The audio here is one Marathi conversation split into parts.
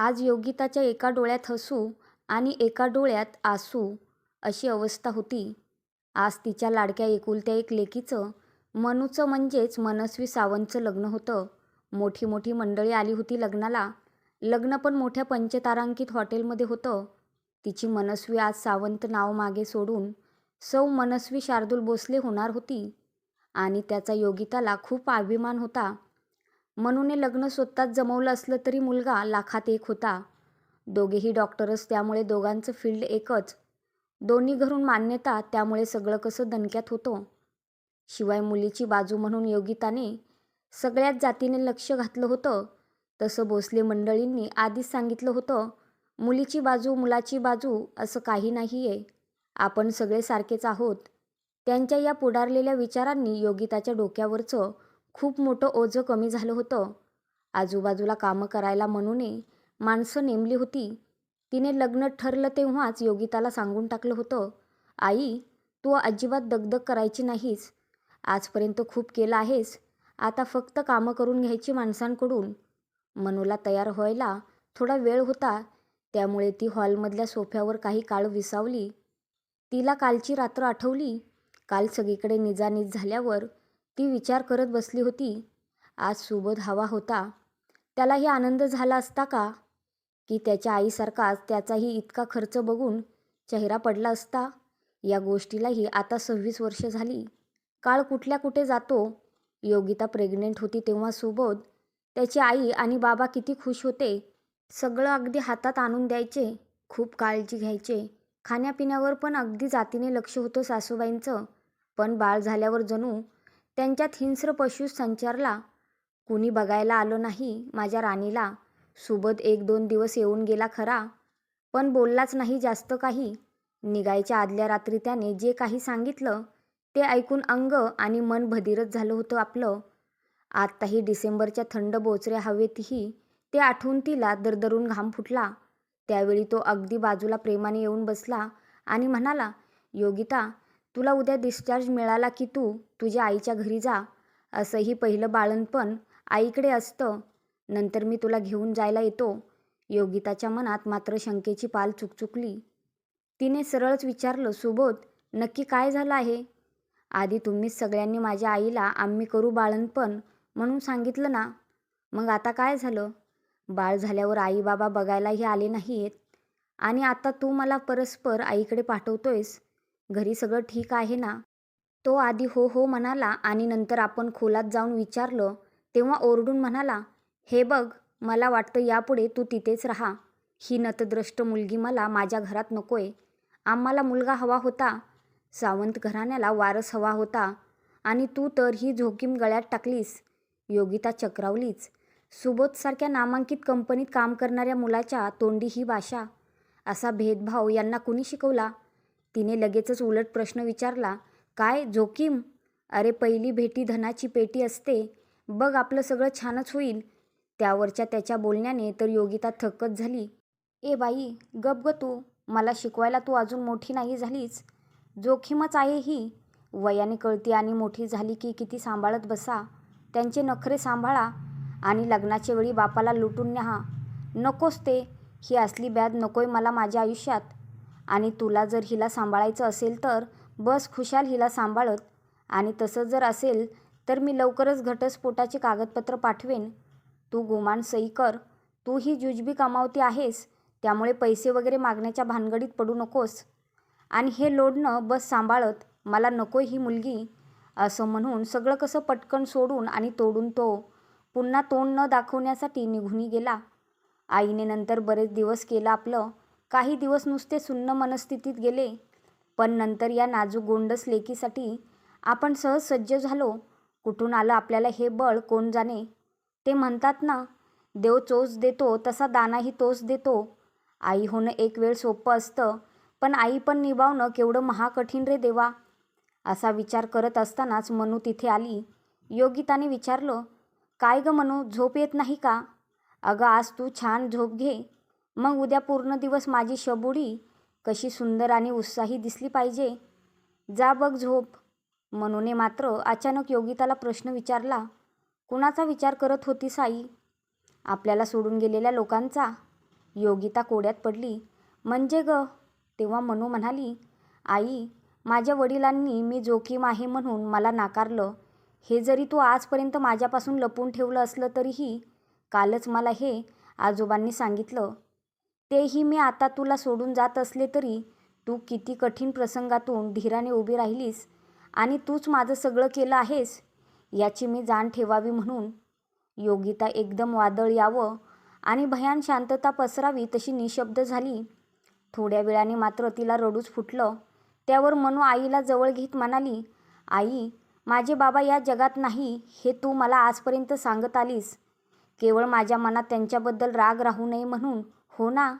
आज योगिताच्या एका डोळ्यात हसू आणि एका डोळ्यात आसू अशी अवस्था होती. आज तिच्या लाडक्या एकुलत्या एक लेकीचं, मनूचं म्हणजेच मनस्वी सावंतचं लग्न होतं. मोठी मोठी मंडळी आली होती लग्नाला. लग्न पण मोठ्या पंचतारांकित हॉटेलमध्ये होतं. तिची मनस्वी आज सावंत नाव मागे सोडून सौ मनस्वी शार्दूल भोसले होणार होती आणि त्याचा योगिताला खूप अभिमान होता. मनूने लग्न स्वतःच जमवलं असलं तरी मुलगा लाखात एक होता. दोघेही डॉक्टरच त्यामुळे दोघांचं फील्ड एकच. दोन्ही घरून मान्यता त्यामुळे सगळं कसं दणक्यात होतं. शिवाय मुलीची बाजू म्हणून योगिताने सगळ्याच जातीने लक्ष घातलं होतं. तसं भोसले मंडळींनी आधीच सांगितलं होतं, मुलीची बाजू मुलाची बाजू असं काही नाही आहे आपण सगळे सारखेच आहोत. त्यांच्या या पुढारलेल्या विचारांनी योगिताच्या डोक्यावरचं खूप मोठं ओझं कमी झालं होतं. आजूबाजूला कामं करायला म्हणूनही माणसं नेमली होती. तिने लग्न ठरलं तेव्हाच योगिताला सांगून टाकलं होतं, आई तू अजिबात दगदग करायची नाहीस. आजपर्यंत खूप केलं आहेस. आता फक्त कामं करून घ्यायची माणसांकडून. मनूला तयार व्हायला थोडा वेळ होता त्यामुळे ती हॉलमधल्या सोफ्यावर काही काळ विसावली. तिला कालची रात्र आठवली. काल सगळीकडे निजानीज झाल्यावर ती विचार करत बसली होती. आज सुबोध हवा होता. त्यालाही आनंद झाला असता का? की त्याच्या आईसारखाच त्याचाही इतका खर्च बघून चेहरा पडला असता? या गोष्टीलाही आता सव्वीस वर्ष झाली. काळ कुठल्या कुठे जातो. योगिता प्रेग्नेंट होती तेव्हा सुबोध, त्याची आई आणि बाबा किती खुश होते. सगळं अगदी हातात आणून द्यायचे. खूप काळजी घ्यायचे. खाण्यापिण्यावर पण अगदी जातीने लक्ष होतं सासूबाईंचं. पण बाळ झाल्यावर जणू त्यांच्यात हिंस्र पशु संचारला. कुणी बघायला आलं नाही माझ्या राणीला. सुबत एक दोन दिवस येऊन गेला खरा, पण बोललाच नाही जास्त काही. निघायच्या आदल्या रात्री त्याने जे काही सांगितलं ते ऐकून अंग आणि मन भदिरच झालं होतं आपलं. आत्ताही डिसेंबरच्या थंड बोचऱ्या हवेतही ते आठवून तिला दरदरून घाम फुटला. त्यावेळी तो अगदी बाजूला प्रेमाने येऊन बसला आणि म्हणाला, योगिता तुला उद्या डिस्चार्ज मिळाला की तू तुझ्या आईच्या घरी जा. असंही पहिलं बाळंतपण आईकडे असतं. नंतर मी तुला घेऊन जायला येतो. योगिताच्या मनात मात्र शंकेची पाल चुकचुकली. तिने सरळच विचारलं, सुबोध नक्की काय झालं आहे? आधी तुम्हीच सगळ्यांनी माझ्या आईला आम्ही करू बाळणपण म्हणून सांगितलं ना? मग आता काय झालं? बाळ झाल्यावर आई बाबा बघायलाही आले नाहीत आणि आता तू मला परस्पर आईकडे पाठवतोयस. घरी सगळं ठीक आहे ना? तो आधी हो हो म्हणाला आणि नंतर आपण खोलात जाऊन विचारलं तेव्हा ओरडून म्हणाला, हे बघ मला वाटतं यापुढे तू तिथेच राहा. ही नतद्रष्ट मुलगी मला माझ्या घरात नकोय. आम्हाला मुलगा हवा होता. सावंत घराण्याला वारस हवा होता आणि तू तर ही झोकीम गळ्यात टाकलीस. योगिता चक्रावलीच. सुबोधसारख्या नामांकित कंपनीत काम करणाऱ्या मुलाच्या तोंडी ही भाषा? असा भेदभाव यांना कुणी शिकवला? तिने लगेचच उलट प्रश्न विचारला, काय जोखीम? अरे पहिली भेटी धनाची पेटी असते. बघ आपलं सगळं छानच होईल. त्यावरच्या त्याच्या बोलण्याने तर योगिता थक्कच झाली. ए बाई गप ग तू. मला शिकवायला तू अजून मोठी नाही झालीस. जोखीमच आहे ही. वयाने कळती आणि मोठी झाली की किती सांभाळत बसा. त्यांचे नखरे सांभाळा आणि लग्नाच्या वेळी बापाला लुटून न्याहा नकोच ते. ही असली बॅद नकोय मला माझ्या आयुष्यात. आणि तुला जर हिला सांभाळायचं असेल तर बस खुशाल हिला सांभाळत आणि तसं जर असेल तर मी लवकरच घटस्फोटाचे कागदपत्र पाठवेन. तू गुमान सही कर. तू ही जुजबी कमावती आहेस त्यामुळे पैसे वगैरे मागण्याच्या भानगडीत पडू नकोस. आणि हे लोडणं बस सांभाळत. मला नको ही मुलगी. असं म्हणून सगळं कसं पटकन सोडून आणि तोडून तो पुन्हा तोंड न दाखवण्यासाठी निघून गेला. आईने नंतर बरेच दिवस केलं आपलं. काही दिवस नुसते सुन्न मनस्थितीत गेले. पण नंतर या नाजूक गोंडस लेकीसाठी आपण सहज सज्ज झालो. कुठून आलं आपल्याला हे बळ कोण जाणे. ते म्हणतात ना, देव चोच देतो तसा दानाही तोच देतो. आई होणं एक वेळ सोपं असतं पण आई पण निभावणं केवढं महाकठीण रे देवा. असा विचार करत असतानाच मनू तिथे आली. योगिताने विचारलं, काय ग मनू झोप येत नाही का? अगं आज तू छान झोप घे. मग उद्या पूर्ण दिवस माझी शबुडी कशी सुंदर आणि उत्साही दिसली पाहिजे. जा बघ झोप. मनोने मात्र अचानक योगिताला प्रश्न विचारला, कुणाचा विचार करत होतीस आई? आपल्याला सोडून गेलेल्या लोकांचा. योगिता कोड्यात पडली म्हणजे ग तेव्हा मनू म्हणाली आई माझ्या वडिलांनी मी जोखीम आहे म्हणून मला नाकारलं हे जरी तू आजपर्यंत माझ्यापासून लपून ठेवलं असलं तरीही कालच मला हे आजोबांनी सांगितलं तेही मी आता तुला सोडून जात असले तरी तू किती कठीण प्रसंगातून धीराने उभी राहिलीस आणि तूच माझं सगळं केलं आहेस याची मी जाण ठेवावी म्हणून. योगिता एकदम वादळ यावं आणि भयान शांतता पसरावी तशी निशब्द झाली. थोड्या वेळाने मात्र तिला रडूच फुटलं. त्यावर मनू आईला जवळ घेत म्हणाली आई माझे बाबा या जगात नाही हे तू मला आजपर्यंत सांगत आलीस. केवळ माझ्या मनात त्यांच्याबद्दल राग राहू नये म्हणून हो ना?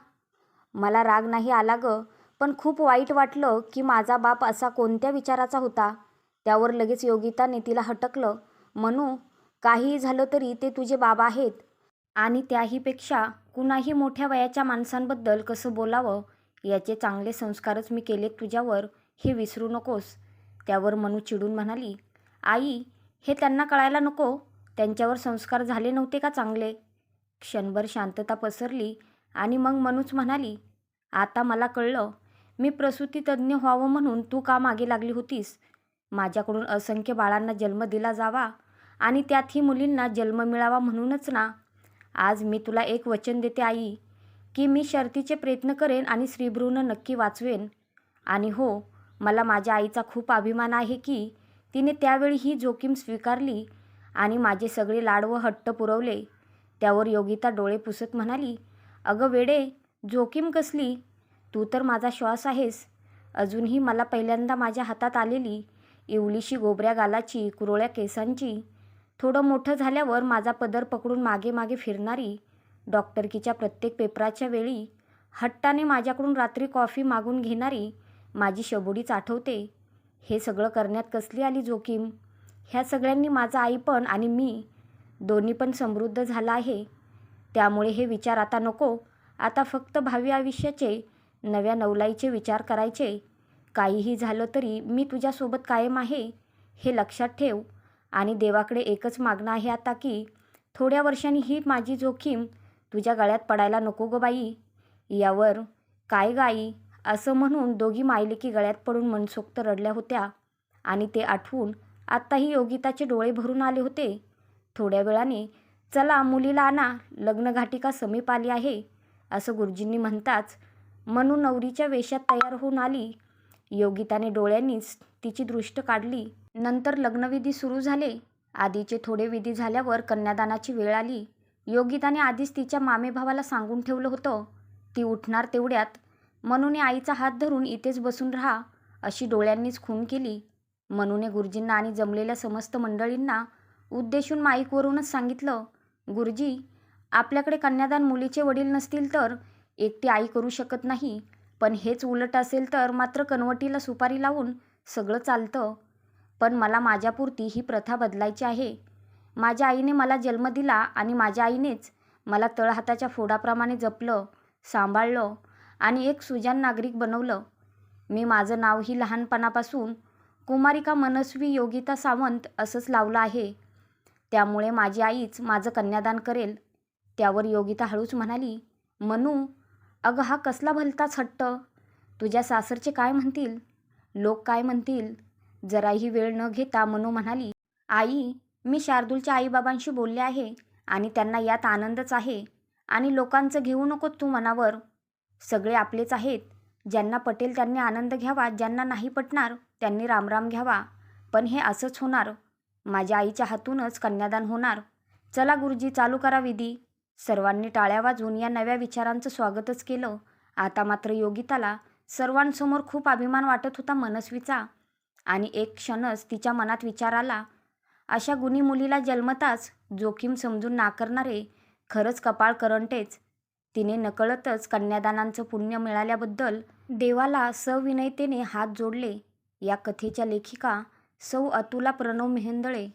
मला राग नाही आला ग पण खूप वाईट वाटलं की माझा बाप असा कोणत्या विचाराचा होता? त्यावर लगेच योगिताने तिला हटकलं. म्हणू काहीही झालं तरी ते तुझे बाबा आहेत. आणि त्याहीपेक्षा कुणाही मोठ्या वयाच्या माणसांबद्दल कसं बोलावं? याचे चांगले संस्कारच मी केलेत तुझ्यावर हे विसरू नकोस. त्यावर मनू चिडून म्हणाली आई हे त्यांना कळायला नको. त्यांच्यावर संस्कार झाले नव्हते का चांगले? क्षणभर शांतता पसरली. आणि मग मनूच म्हणाली आता मला कळलं मी प्रसूतीतज्ज्ञ व्हावं म्हणून तू का मागे लागली होतीस? माझ्याकडून असंख्य बाळांना जन्म दिला जावा आणि त्यातही मुलींना जन्म मिळावा म्हणूनच ना. आज मी तुला एक वचन देते आई की मी शर्तीचे प्रयत्न करेन आणि श्रीभ्रून नक्की वाचवेन. आणि हो मला माझ्या आईचा खूप अभिमान आहे की तिने त्यावेळी ही जोखीम स्वीकारली आणि माझे सगळे लाड व हट्ट पुरवले. त्यावर योगिता डोळे पुसत म्हणाली अगं वेडे जोखीम कसली? तू तर माझा श्वास आहेस. अजूनही मला पहिल्यांदा माझ्या हातात आलेली इवलीशी गोबऱ्या गालाची कुरोळ्या केसांची थोडं मोठं झाल्यावर माझा पदर पकडून मागे मागे फिरणारी डॉक्टरकीच्या प्रत्येक पेपराच्या वेळी हट्टाने माझ्याकडून रात्री कॉफी मागून घेणारी माझी शबोडीच आठवते हे सगळं करण्यात कसली आली जोखीम? ह्या सगळ्यांनी माझा आईपण आणि मी दोन्ही पण समृद्ध झाला आहे. त्यामुळे हे विचार आता नको. आता फक्त भावी आयुष्याचे नव्या नवलाईचे विचार करायचे. काहीही झालं तरी मी तुझ्यासोबत कायम आहे हे लक्षात ठेव. आणि देवाकडे एकच मागणं आहे आता की थोड्या वर्षांनी ही माझी जोखीम तुझ्या गळ्यात पडायला नको गं बाई. यावर काय गाई? असं म्हणून दोघी मायलेकी गळ्यात पडून मनसोक्त रडल्या होत्या. आणि ते आठवून आत्ताही योगिताचे डोळे भरून आले होते. थोड्या वेळाने चला मुलीला आणा लग्नघाटिका समीप आली आहे. असं गुरुजींनी म्हणताच मनू नवरीच्या वेशात तयार होऊन आली. योगिताने डोळ्यांनीच तिची दृष्ट काढली. नंतर लग्नविधी सुरू झाले. आधीचे थोडे विधी झाल्यावर कन्यादानाची वेळ आली. योगिताने आधीच तिच्या मामेभावाला सांगून ठेवलं होतं. ती उठणार तेवढ्यात मनूने आईचा हात धरून इथेच बसून राहा अशी डोळ्यांनीच खून केली. मनूने गुरुजींना आणि जमलेल्या समस्त मंडळींना उद्देशून माईकवरूनच सांगितलं गुरुजी आपल्याकडे कन्यादान मुलीचे वडील नसतील तर एकटी आई करू शकत नाही. पण हेच उलट असेल तर मात्र कनवटीला सुपारी लावून सगळं चालतं. पण मला माझ्यापुरती ही प्रथा बदलायची आहे. माझ्या आईने मला जन्म दिला आणि माझ्या आईनेच मला तळहाताच्या फोडाप्रमाणे जपलं सांभाळलं आणि एक सुजान नागरिक बनवलं. मी माझं नावही लहानपणापासून कुमारिका मनस्वी योगिता सावंत असंच लावलं आहे. त्यामुळे माझी आईच माझं कन्यादान करेल. त्यावर योगिता हळूच म्हणाली मनू अगं हा कसला भलताच हट्ट. तुझ्या सासरचे काय म्हणतील? लोक काय म्हणतील? जराही वेळ न घेता मनू म्हणाली आई मी शार्दूलच्या आईबाबांशी बोलले आहे आणि त्यांना यात आनंदच आहे आणि लोकांचं घेऊ नको तू मनावर. सगळे आपलेच आहेत. ज्यांना पटेल त्यांनी आनंद घ्यावा ज्यांना नाही पटणार त्यांनी रामराम घ्यावा. पण हे असंच होणार. माझ्या आईच्या हातूनच कन्यादान होणार. चला गुरुजी चालू करा विधी. सर्वांनी टाळ्या वाजून या नव्या विचारांचं स्वागतच केलं. आता मात्र योगिताला सर्वांसमोर खूप अभिमान वाटत होता मनस्वीचा. आणि एक क्षणच तिच्या मनात विचार आला. अशा गुणी मुलीला जन्मताच जोखीम समजून नाकारणारे खरंच कपाळ करंटेच. तिने नकळतच कन्यादानांचं पुण्य मिळाल्याबद्दल देवाला सविनयतेने हात जोडले. या कथेच्या लेखिका सौ अतुला प्रणव मेहेंदळे